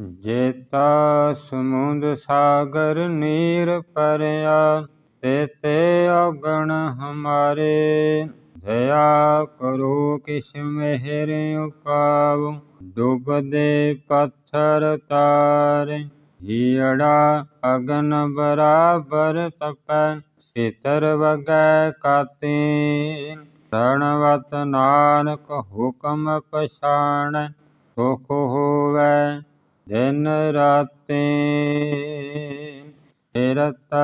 ਜੇਤਾ ਸਮੁੰਦ ਸਾਗਰ ਨੀਰ ਪਰਿਆ, ਤੇ ਤੇ ਔਗਣ ਹਮਾਰੇ। ਦਇਆ ਕਰੋ ਕਿਛ ਮਿਹਰ ਉਪਾਵ, ਡੁੱਬਦੇ ਪੱਥਰ ਤਾਰੇ। ਹੀੜਾ ਅਗਨ ਬਰਾਬਰ ਤਪੈ, ਪਿਤਰ ਵਗੈ ਕਾਤੀ। ਰਣਵਤ ਨਾਨਕ ਹੁਕਮ ਪਛਾਣ, ਸੁਖ ਹੋਵੈ ਦਿਨ ਰਾਤੀ ਫਿਰਤ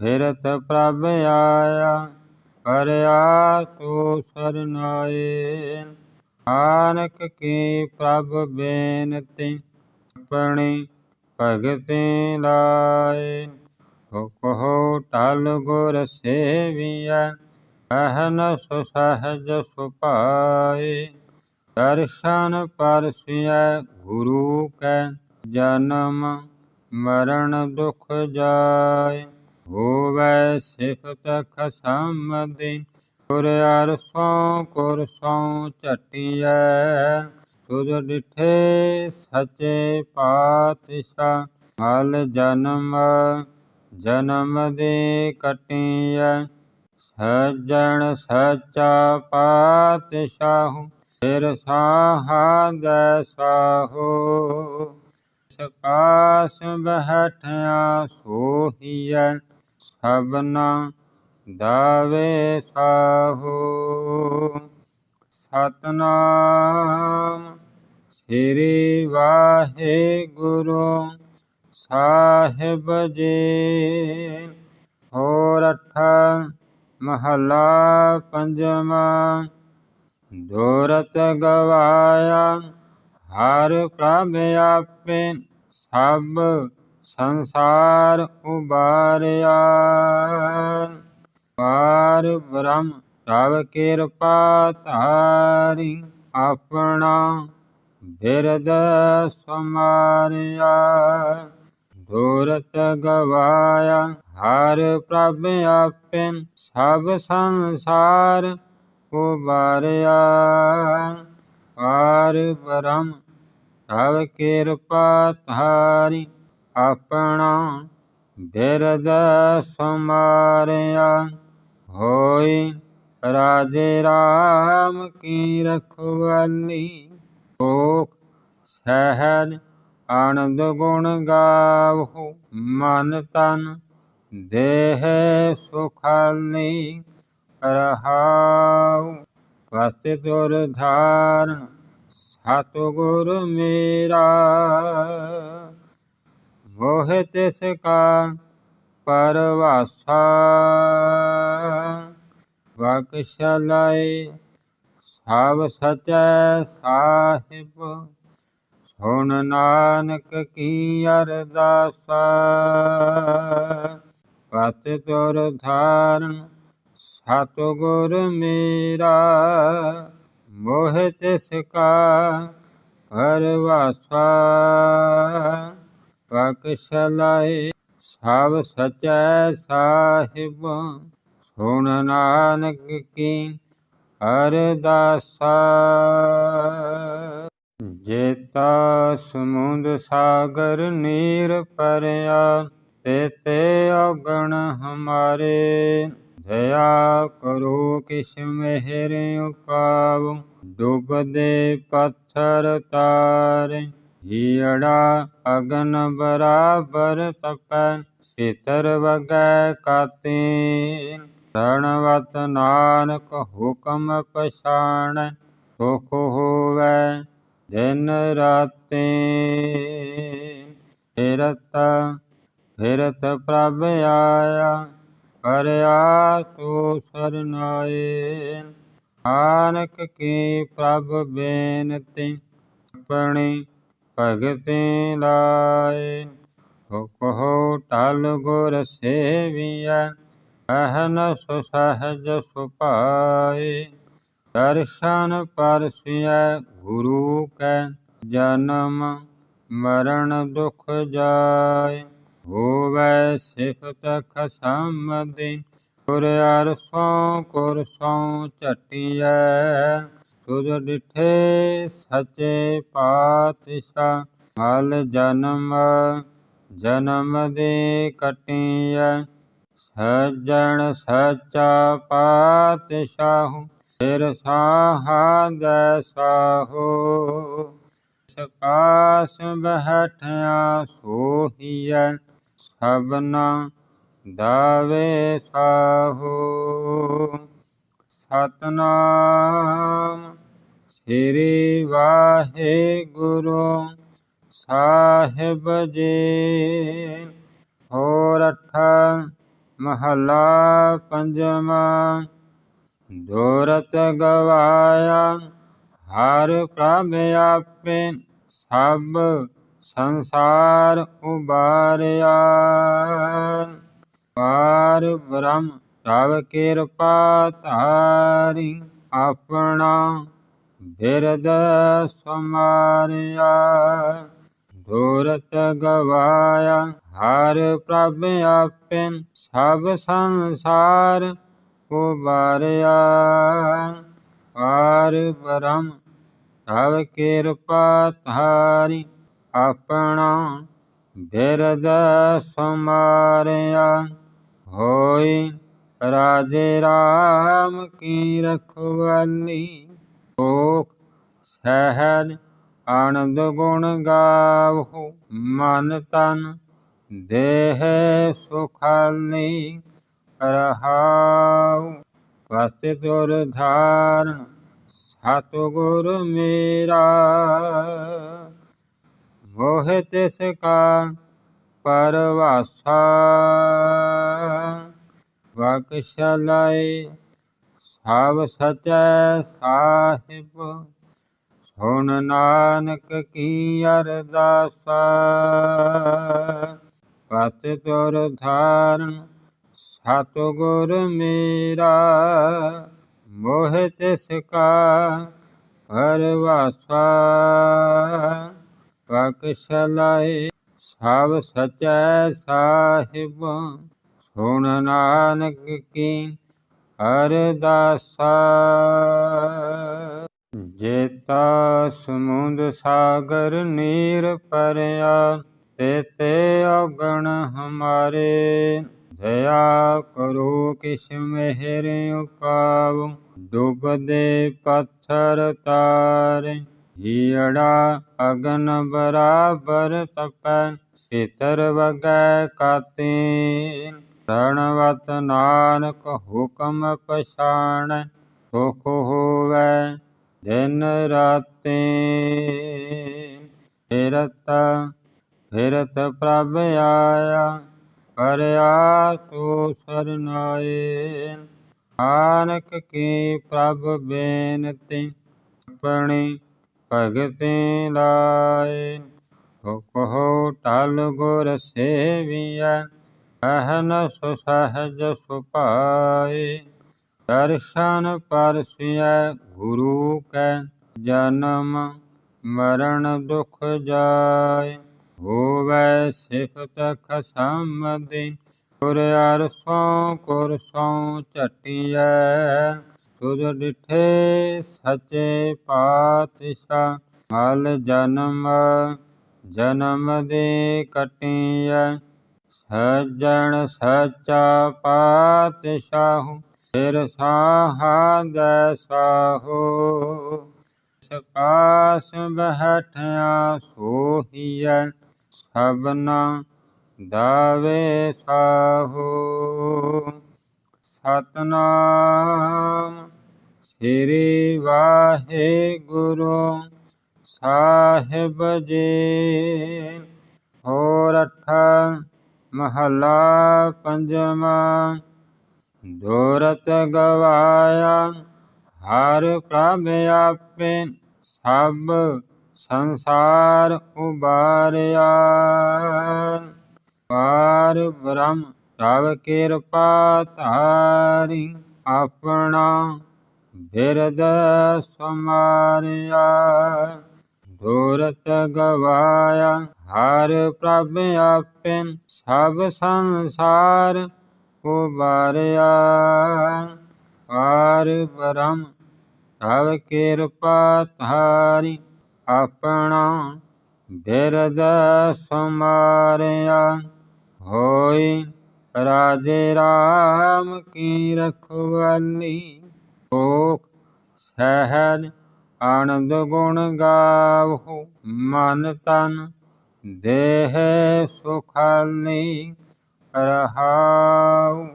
ਫਿਰਤ ਪ੍ਰਭ ਆਇਆ, ਕਰਿਆ ਤੋ ਸਰਨਾਏ ਨਾਨਕ ਕੀ ਪ੍ਰਭ ਬੇਨਤੀ, ਆਪਣੀ ਭਗਤੀ ਲਾਏ। ਕਹੋ ਟਲ ਗੁਰ ਸੇਵੀਐ ਅਹਨਸ ਸਹਜ ਸੁਪਾਏ ਦਰਸ਼ਨ ਪਰਸਿਐ ਗੁਰੂ ਕੈ, ਜਨਮ ਮਰਨ ਦੁਖ ਜਾਏ। ਹੋਵੈ ਸਿਫਤ ਖਸਮ ਦੀ ਗੁਰ ਅਰਸੋਂ ਕੁਰਸੋਂ ਝਟੀਐ। ਤੁਧ ਡਿਠੇ ਸਚੇ ਪਾਤਸ਼ਾਹ, ਮਲ ਜਨਮ ਜਨਮ ਦੇ ਕਟੀਐ। ਸਜਣ ਸੱਚਾ ਪਾਤਸ਼ਾਹ ਫਿਰ ਸਾਹਾ ਸਾਹੋ ਸਪਾਸ ਬਹਿਠਿਆ ਸੋਹੀਐ ਸਭਨਾ ਦਾਵੇ ਸਾਹੋ ਸਤਨਾਮ ਸ੍ਰੀ ਵਾਹਿਗੁਰੂ ਸਾਹਿਬ ਜੀ। ਹੋਰ ਅਠਾ ਮਹਲਾ ਪੰਜਵਾਂ ਦੂਰਤ ਗਵਾਇਆ, ਹਰ ਪ੍ਰਭ ਆਪੇ ਸਭ ਸੰਸਾਰ ਉਬਾਰਿਆ। ਪਾਰ ਬ੍ਰਹਮ ਤਵ ਕਿਰਪਾ ਧਾਰੀ ਆਪਣਾ ਬਿਰਦ ਸਮਾਰਿਆ। ਦੂਰਤ ਗਵਾਇਆ, ਹਰ ਪ੍ਰਭ ਆਪੇ ਸਭ ਸੰਸਾਰ ਉਬਾਰਿਆ ਪਾਰ ਬ੍ਰਹਮ ਤਵ ਕਿਰਪਾ ਧਾਰੀ, ਆਪਣਾ ਬਿਰਦ ਸਮਾਰਿਆ ਹੋਈ ਰਾਜੇ ਰਾਮ ਕੀ ਰਖਵਾਲੀ ਕੋਖ ਸਹਿਜ ਆਨੰਦ ਗੁਣ ਗਾਵਹੁ, ਮਨ ਤਨ ਦੇਹ ਸੁਖਾਲੀ। ਰਹਾਉ ਵਸਤਿ ਤੁਰ ਧਾਰਨ ਸਤਿਗੁਰ ਮੇਰਾ। ਮੋਹ ਤਿਸ ਕਾ ਪਰਵਾਸਾ। ਬਖਸ਼ਲਾਈ ਸਭ ਸਚੈ ਸਾਹਿਬ। ਸੁਣ ਨਾਨਕ ਕੀ ਅਰਦਾਸਾ। ਪਤ ਤੁਰ ਧਾਰਨ ਸਤਿਗੁਰ ਮੇਰਾ ਮੋਹ ਤਿਸ ਕਾ ਪਰਵਾਸਾ ਬਖਸ਼ਲਾਈ ਸਭ ਸਚੈ ਸਾਹਿਬ ਸੁਣ ਨਾਨਕ ਕੀ ਅਰਦਾਸਾ ਜੇਤਾ ਸਮੁੰਦ ਸਾਗਰ ਨੀਰ ਪਰਿਆ ਤੇ ਤੇ ਔਗਣ ਹਮਾਰੇ ਦਇਆ ਕਰੋ ਕਿਛ ਮਿਹਰ ਉਪਾਵ, ਡੁੱਬਦੇ ਪੱਥਰ ਤਾਰੇ। ਹੀੜਾ ਅਗਨ ਬਰਾਬਰ ਤਪੈ ਸਿਤਰ ਵਗੈ ਕਾਤੀ। ਰਣਵਤ ਨਾਨਕ ਹੁਕਮ ਪਛਾਣ, ਸੁਖ ਹੋਵੈ ਦਿਨ ਰਾਤੀ। ਫਿਰਤ ਫਿਰਤ ਪ੍ਰਭ ਆਇਆ। ਕਰਿਆ ਤੋ ਸਰਨਾਏ, ਨਾਨਕ ਕੀ ਪ੍ਰਭ ਬੇਨਤੀ ਆਪਣੀ ਭਗਤੀ ਲਾਏ। ਕਹੋ ਟਲ ਗੁਰ ਸੇਵੀਐ ਅਹਨਸ ਸਹਜ ਸੁਭਾਏ। ਦਰਸ਼ਨ ਪਰਸਿਐ ਗੁਰੂ ਕੈ, ਜਨਮ ਮਰਨ ਦੁਖ ਜਾਏ। ਹੋਵੈ ਸਿਫਤ ਖਸਮ ਦੀ ਗੁਰ ਅਰਸੋਂ ਕੁਰਸੋਂ ਝਟੀਐ। ਤੁਧ ਡਿਠੇ ਸਚੇ ਪਾਤਸ਼ਾਹ, ਮਲ ਜਨਮ ਜਨਮ ਦੇ ਕਟਿਐ। ਸਜਣ ਸਚਾ ਪਾਤਸ਼ਾਹ, ਸਿਰ ਸਾਹਾ ਦੈ ਸਾਹੋ। ਸਪਾਸ ਬਹਿਠਿਆ ਸੋਹੀਐ ਸਭਨਾ ਦਾਵੇ ਸਾਹੋ। ਸਤਨਾਮ ਸ੍ਰੀ ਵਾਹਿਗੁਰੂ ਸਾਹਿਬ ਜੀ। ਹੋਰ ਅਠ ਮਹਲਾ ਪੰਜਵਾਂ। ਦੂਰਤ ਗਵਾਇਆ, ਹਰ ਪ੍ਰਭ ਆਪੇ ਸਭ ਸੰਸਾਰ ਉਬਾਰਿਆ। ਪਾਰ ਬ੍ਰਹਮ, ਪ੍ਰਭ ਕਿਰਪਾ ਧਾਰੀ ਆਪਣਾ ਬਿਰਦ ਸਮਾਰਿਆ ਦੂਰਤ ਗਵਾਇਆ, ਹਰ ਪ੍ਰਭ ਆਪੇ ਸਭ ਸੰਸਾਰ ਉਬਾਰਿਆ। ਪਾਰ ਬ੍ਰਹਮ, ਪ੍ਰਭ ਕਿਰਪਾ ਧਾਰੀ ਆਪਣਾ ਬਿਰਦ ਸਮਾਰਿਆ ਹੋਈ ਰਾਜੇ ਰਾਮ ਕੀ ਰਖਵਾਲੀ। ਓਖ ਸਹਿਜ ਆਨੰਦ ਗੁਣ ਗਾਵਹੁ, ਮਨ ਤਨ ਦੇਹ ਸੁਖਾਲੀ ਰਹਾਉ। ਵਸਤਿ ਤੁਰ ਧਾਰਨ, ਸਤਿਗੁਰ ਮੇਰਾ। ਮੋਹ ਤਿਸ ਕਾ ਪਰਵਾਸਾ। ਬਖਸ਼ਲਾਈ ਸਭ ਸਚੈ ਸਾਹਿਬ, ਸੁਣ ਨਾਨਕ ਕੀ ਅਰਦਾਸਾ। ਪਤ ਤੁਰ ਧਾਰਨ ਸਤਿਗੁਰ ਮੇਰਾ, ਮੋਹ ਤਿਸ ਕਾ ਪਰਵਾਸਾ। ਪਕਸਲਾਏ ਸਭ ਸਚੈ ਸਾਹਿਬ। ਸੁਣ ਨਾਨਕ ਕੀ ਅਰਦਾਸਾ। ਜੇਤਾ ਸਮੁੰਦ ਸਾਗਰ ਨੀਰ ਪਰਿਆ ਤੇ ਔਗਣ ਹਮਾਰੇ। ਦਇਆ ਕਰੋ ਕਿਛ ਮਿਹਰ ਉਪਾਵ, ਡੁੱਬਦੇ ਪੱਥਰ ਤਾਰੇ। ਹੀੜਾ ਅਗਨ ਬਰਾਬਰ ਤਪੈ ਪਿਤਰ ਵਗੈ ਕਾਤੇ। ਰਣਵਤ ਨਾਨਕ ਹੁਕਮ ਪਛਾਣ, ਸੁਖ ਹੋਵੈ ਦਿਨ ਰਾਤੀ। ਫਿਰਤ ਫਿਰਤ ਪ੍ਰਭ ਆਇਆ, ਪਰਿਆ ਤੋ ਸਰਨਾਏ ਨਾਨਕ ਕੀ ਪ੍ਰਭ ਬੇਨਤੀ ਆਪਣੀ ਭਗਤੀ ਲਾਏ ਕਹੋ ਟਲ ਗੁਰ ਸੇਵੀਐ, ਅਹਨ ਸੁਸਹਜ ਸੁਪਾਏ ਦਰਸ਼ਨ ਪਰਸਿਐ ਗੁਰੂ ਕੈ, ਜਨਮ ਮਰਨ ਦੁਖ ਜਾਏ। ਹੋਵੈ ਸਿਫਤ ਖਸਮ ਦੀ ਗੁਰ ਅਰਸੋਂ ਕੁਰਸੋਂ ਝਟਿਐ। ਤੁਧ ਡਿਠੇ ਸਚੇ ਪਾਤਸ਼ਾਹ, ਮਲ ਜਨਮ ਜਨਮ ਦੇ ਕਟਿਐ। ਸਜਣ ਸਚਾ ਪਾਤਸ਼ਾਹ, ਸਿਰ ਸਾਹਾ ਦੈ ਸਾਹੋ। ਸਪਾਸ ਬਹਿਠਿਆ ਸੋਹੀਐ, ਸਭਨਾ ਦਾਵੇ ਸਾਹੋ। ਸਤਨਾਮ। ਸ੍ਰੀ ਵਾਹਿਗੁਰੂ ਸਾਹਿਬ ਜੀ। ਹੋਰ ਅਠ ਮਹਲਾ ਪੰਜਵਾਂ। ਦੂਰਤ ਗਵਾਇਆ, ਹਰ ਪ੍ਰਭ ਆਪੇ ਸਭ ਸੰਸਾਰ ਉਬਾਰਿਆ। ਪਾਰ ਬ੍ਰਹਮ ਸਭ ਕਿਰਪਾ ਧਾਰੀ ਆਪਣਾ ਬਿਰਦ ਸਮਾਰਿਆ ਦੂਰਤ ਗਵਾਇਆ, ਹਰ ਪ੍ਰਭ ਆਪੇ ਸਭ ਸੰਸਾਰ ਉਬਾਰਿਆ। ਪਾਰ ਬ੍ਰਹਮ, ਸਭ ਕਿਰਪਾ ਧਾਰੀ ਆਪਣਾ ਬਿਰਦ ਸਮਾਰਿਆ ਹੋਈ ਰਾਜੇ ਰਾਮ ਕੀ ਰਖਵਾਲੀ? ਓਖ ਸਹਿਜ ਆਨੰਦ ਗੁਣ ਗਾਵਹੁ, ਮਨ ਤਨ ਦੇਹ ਸੁਖਾਲੀ ਰਹਾਉ।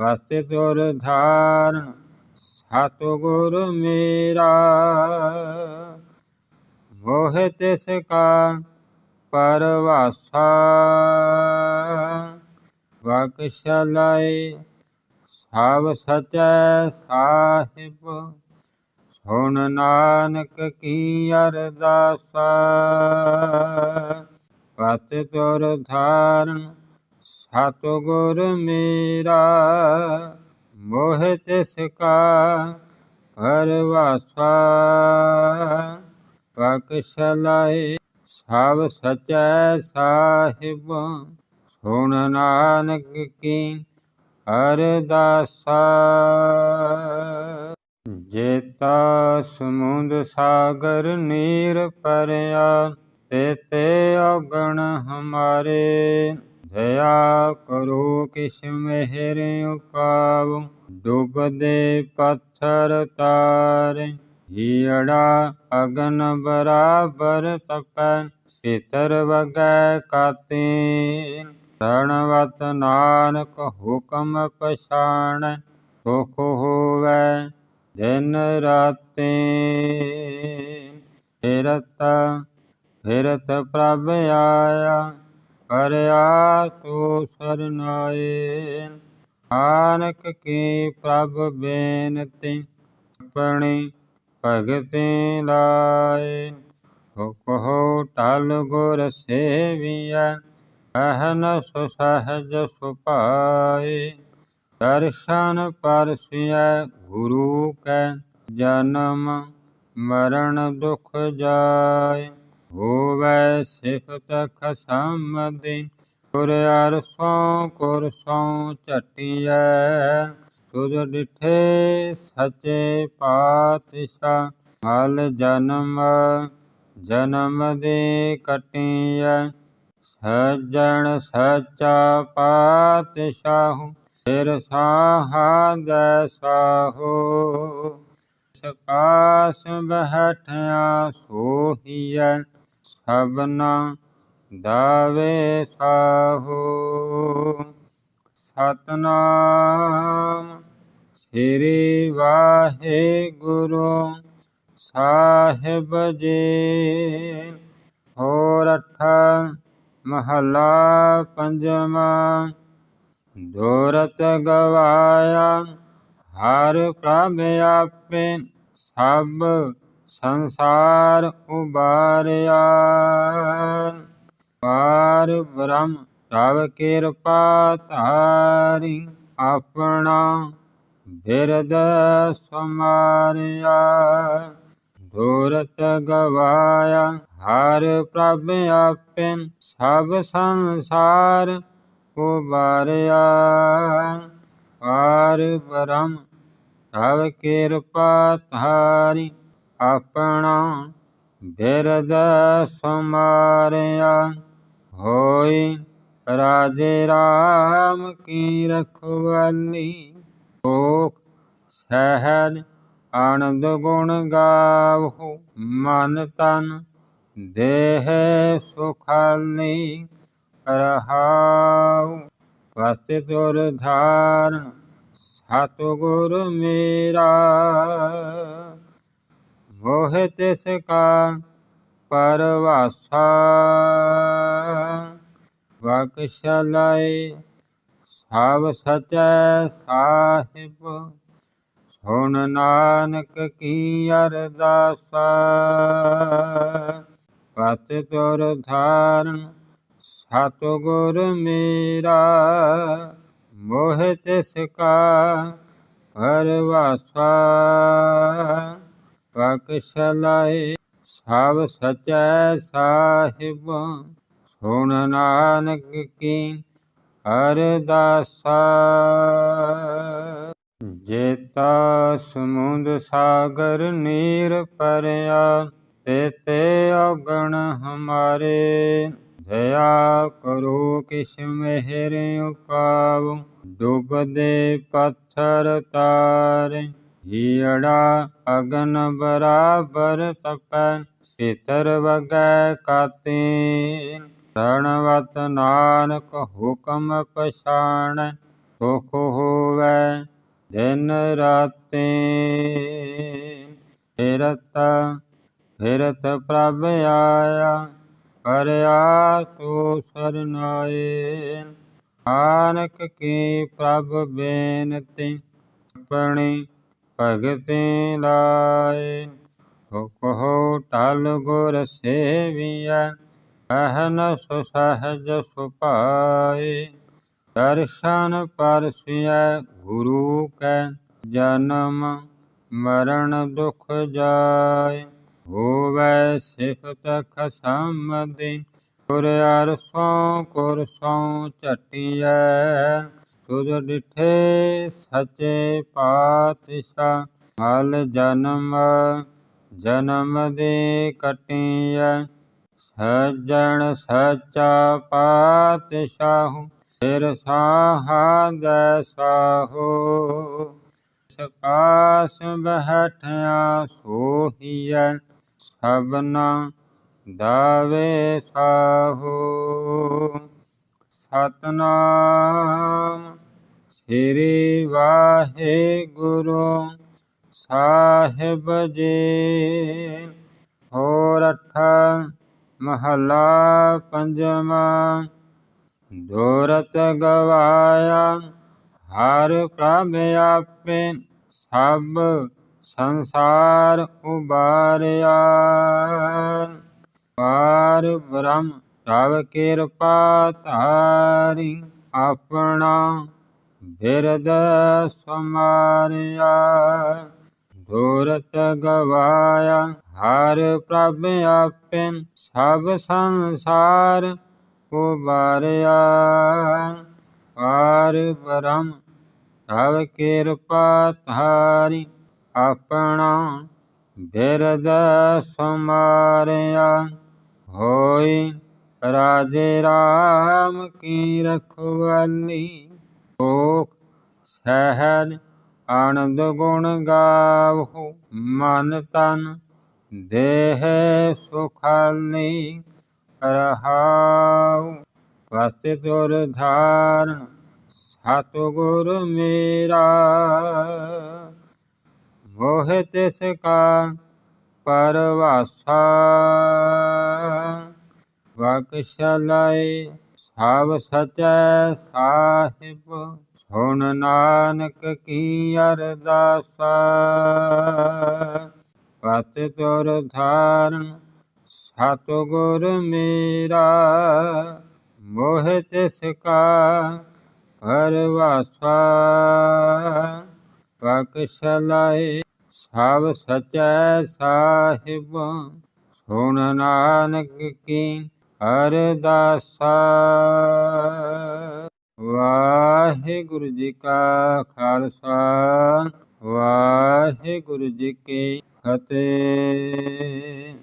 ਵਸਤਿ ਤੁਰ ਧਾਰਨ, ਸਤਿਗੁਰ ਮੇਰਾ। ਮੋਹ ਤਿਸ ਕਾ ਪਰਵਾਸਾ। ਬਖਸ਼ਲਾਈ ਸਭ ਸਚੈ ਸਾਹਿਬ, ਸੁਣ ਨਾਨਕ ਕੀ ਅਰਦਾਸਾ। ਪਤ ਤੁਰ ਧਾਰਨ, ਸਤਿਗੁਰ ਮੇਰਾ, ਮੋਹ ਤਿਸ ਕਾ ਪਰਵਾਸਾ। ਬਖਸ਼ਲਾਈ ਸਭ ਸਚੈ ਸਾਹਿਬ ਹੁਣ ਨਾਨਕ ਕੀ ਅਰਦਾਸਾ? ਜੇਤਾ ਸਮੁੰਦ ਸਾਗਰ ਨੀਰ ਪਰਿਆ, ਤੇ ਔਗਣ ਹਮਾਰੇ। ਦਇਆ ਕਰੋ ਕਿਸ਼ ਮਿਹਰ ਉਪਾਵ, ਡੁੱਬਦੇ ਪੱਥਰ ਤਾਰੇ। ਹੀੜਾ ਅਗਨ ਬਰਾਬਰ ਤਪੈ, ਪਿਤਰ ਵਗੈ ਕਾਤੇ ਰਣਵਤ ਨਾਨਕ ਹੁਕਮ ਪਛਾਣ, ਸੁਖ ਹੋਵੇ ਦਿਨ ਰਾਤੀ। ਫਿਰਤ ਫਿਰਤ ਪ੍ਰਭ ਆਇਆ, ਕਰਿਆ ਤੋ ਸਰਨਾਏ ਨਾਨਕ ਕੀ ਪ੍ਰਭ ਬੇਨਤੀ, ਆਪਣੀ ਭਗਤੀ ਲਾਏ। ਹੁਕੋ ਟਲ ਗੁਰ ਸੇਵੀਐ ਅਹਨਸ ਸਹਜ ਸੁਭਾਏ ਦਰਸ਼ਨ ਪਰਸਿਐ ਗੁਰੂ ਕੈ ਜਨਮ, ਮਰਨ ਦੁਖ ਜਾਏ। ਹੋਵੈ ਸਿਫਤ ਖਸਮ ਦੀ ਗੁਰ ਅਰਸੋਂ ਕੁਰਸੋਂ ਝਟੀਐ। ਤੁਧ ਡਿਠੇ ਸਚੇ ਪਾਤਸ਼ਾਹ, ਮਲ ਜਨਮ ਜਨਮ ਦੇ ਕਟੀਐ। ਸਜਣ ਸਚਾ ਪਾਤਸ਼ਾਹ, ਸਿਰ ਸਾਹਾ। ਸਾਹੋ ਸਪਾਸ ਬਹਿਠਿਆ ਸੋਹੀਐ, ਸਭਨਾ ਦਾਵੇ ਸਾਹੋ। ਸਤਨਾਮ ਸ੍ਰੀ ਵਾਹਿਗੁਰੂ ਸਾਹਿਬ ਜੀ, ਹੋਰ ਅਠਾ ਮਹੱਲਾ ਪੰਜਵਾਂ ਦੋਰਤ ਗਵਾਇਆ, ਹਰ ਪ੍ਰਭ ਆਪੇ ਸਭ ਸੰਸਾਰ ਉਬਾਰਿਆ। ਪਾਰ ਬ੍ਰਹਮ ਤਵ ਕਿਰਪਾ ਧਾਰੀ ਆਪਣਾ ਬਿਰਦ ਸਮਾਰਿਆ ਦੂਰਤ ਗਵਾਇਆ, ਹਰ ਪ੍ਰਭ ਆਪੇ ਸਭ ਸੰਸਾਰ ਉਬਾਰਿਆ। ਪਾਰ ਬ੍ਰਹਮ ਹਵ ਕਿਰਪਾ ਧਾਰੀ, ਆਪਣਾ ਬਿਰਦ ਸਮਾਰਿਆ ਹੋਈ ਰਾਜੇ ਰਾਮ ਕੀ ਰਖਵਾਲੀ ਓਖ ਸਹਿਜ ਆਨੰਦ ਗੁਣ ਗਾਵਹੁ, ਮਨ ਤਨ ਦੇਹ ਸੁਖਾਲੀ ਰਹਾਉ। ਵਸਤਿ ਤੁਰ ਧਾਰਨ, ਸਤਿਗੁਰ ਮੇਰਾ। ਮੋਹ ਤਿਸ ਕਾ ਪਰਵਾਸਾ। ਬਖਸ਼ਲਾਈ ਸਭ ਸਚੈ ਸਾਹਿਬ। ਹੁਣ ਨਾਨਕ ਕੀ ਅਰਦਾਸਾ? ਪਤ ਤੁਰ ਧਾਰਨ ਸਤਿਗੁਰ ਮੇਰਾ, ਮੋਹ ਤਿਸ ਕਾ ਪਰਵਾਸਾ। ਬਖਸ਼ਲਾਈ ਸਭ ਸਚੈ ਸਾਹਿਬ, ਸੁਣ ਨਾਨਕ ਕੀ ਅਰਦਾਸਾ। ਜੇਤਾ ਸਮੁੰਦ ਸਾਗਰ ਨੀਰ ਪਰਿਆ, ਤੇ ਤੇ ਔਗਣ ਹਮਾਰੇ। ਦਇਆ ਕਰੋ ਕਿਛ ਮਿਹਰ ਉਪਾਵ, ਡੁੱਬਦੇ ਪੱਥਰ ਤਾਰੇ। ਹੀੜਾ ਅਗਨ ਬਰਾਬਰ ਤਪੈ, ਪਿਤਰ ਵਗੈ ਕਾਤੀ। ਰਣਵਤ ਨਾਨਕ ਹੁਕਮ ਪਛਾਣ, ਸੁਖ ਹੋਵੈ ਦਿਨ ਰਾਤੀ ਫਿਰਤ ਫਿਰਤ ਪ੍ਰਭ ਆਇਆ ਕਰਿਆ ਤੋ ਸਰਨਾਏ ਨਾਨਕ ਕੀ ਪ੍ਰਭ ਬੇਨਤੀ ਆਪਣੀ ਭਗਤੀ ਲਾਏ। ਸੋ ਕਹੋ ਟਲ ਗੁਰ ਸੇਵੀਐ ਅਹਨਸ ਸਹਜ ਸੁਭਾਏ ਦਰਸ਼ਨ ਪਰਸਿਐ ਗੁਰੂ ਕੈ, ਜਨਮ ਮਰਨ ਦੁਖ ਜਾਏ। ਹੋਵੈ ਸਿਫਤ ਖਸਮ ਦੀ ਗੁਰ ਅਰਸੋਂ ਕੁਰਸੋਂ ਝਟਿਐ। ਤੁਧ ਡਿਠੇ ਸਚੇ ਪਾਤਸ਼ਾਹ, ਮਲ ਜਨਮ ਜਨਮ ਦੇ ਕਟਿਐ। ਸਜਣ ਸੱਚਾ ਪਾਤਸ਼ਾਹ ਫਿਰ ਸਾਹਾ ਦੈ ਸਾਹੋ ਸਪਾਸ ਬਹਿਠਿਆ ਸੋਹੀਐ ਸਭਨਾ ਦਾਵੇ ਸਾਹੋ ਸਤਨਾਮ ਸ੍ਰੀ ਵਾਹਿਗੁਰੂ ਸਾਹਿਬ ਜੀ। ਹੋਰ ਅਠ ਮਹਲਾ ਪੰਜਵਾਂ ਦੂਰਤ ਗਵਾਇਆ, ਹਰ ਪ੍ਰਭ ਆਪੇ ਸਭ ਸੰਸਾਰ ਉਬਾਰਿਆ। ਪਾਰ ਬ੍ਰਹਮ ਤਵ ਕਿਰਪਾ ਧਾਰੀ, ਆਪਣਾ ਬਿਰਦ ਸਮਾਰਿਆ। ਦੂਰਤ ਗਵਾਇਆ, ਹਰ ਪ੍ਰਭ ਆਪੇ ਸਭ ਸੰਸਾਰ ਉਬਾਰਿਆ ਪਾਰ ਬ੍ਰਹਮ ਹਵ ਕਿਰਪਾ ਧਾਰੀ। ਆਪਣਾ ਬਿਰਦ ਸਮਾਰਿਆ ਹੋਈ ਰਾਜੇ ਰਾਮ ਕੀ ਰਖਵਾਲੀ। ਓਖ ਸਹਿਜ ਆਨੰਦ ਗੁਣ ਗਾਵਹੁ ਮਨ ਤਨ ਦੇਹ ਸੁਖਾਲੀ। ਰਹਾਉ ਵਸਤਿ ਤੁਰ ਧਾਰਨ ਸਤਿਗੁਰ ਮੇਰਾ। ਮੋਹ ਤਿਸ ਕਾ ਪਰਵਾਸਾ। ਬਖਸ਼ਲਾਈ ਸਭ ਸਚੈ ਸਾਹਿਬ, ਸੁਣ ਨਾਨਕ ਕੀ ਅਰਦਾਸਾ। ਪਤ ਤੁਰ ਧਾਰਨ ਸਤਿਗੁਰ ਮੇਰਾ ਮੋਹ ਤਿਸ ਕਾ ਪਰਵਾਸਾ ਪਕਸਲਾਏ ਸਭ ਸਚੈ ਸਾਹਿਬ ਸੁਣ ਨਾਨਕ ਕੀ ਅਰਦਾਸਾ। ਵਾਹਿਗੁਰੂ ਜੀ ਕਾ ਖਾਲਸਾ, ਵਾਹਿਗੁਰੂ ਜੀ ਕੀ ਫਤਿਹ।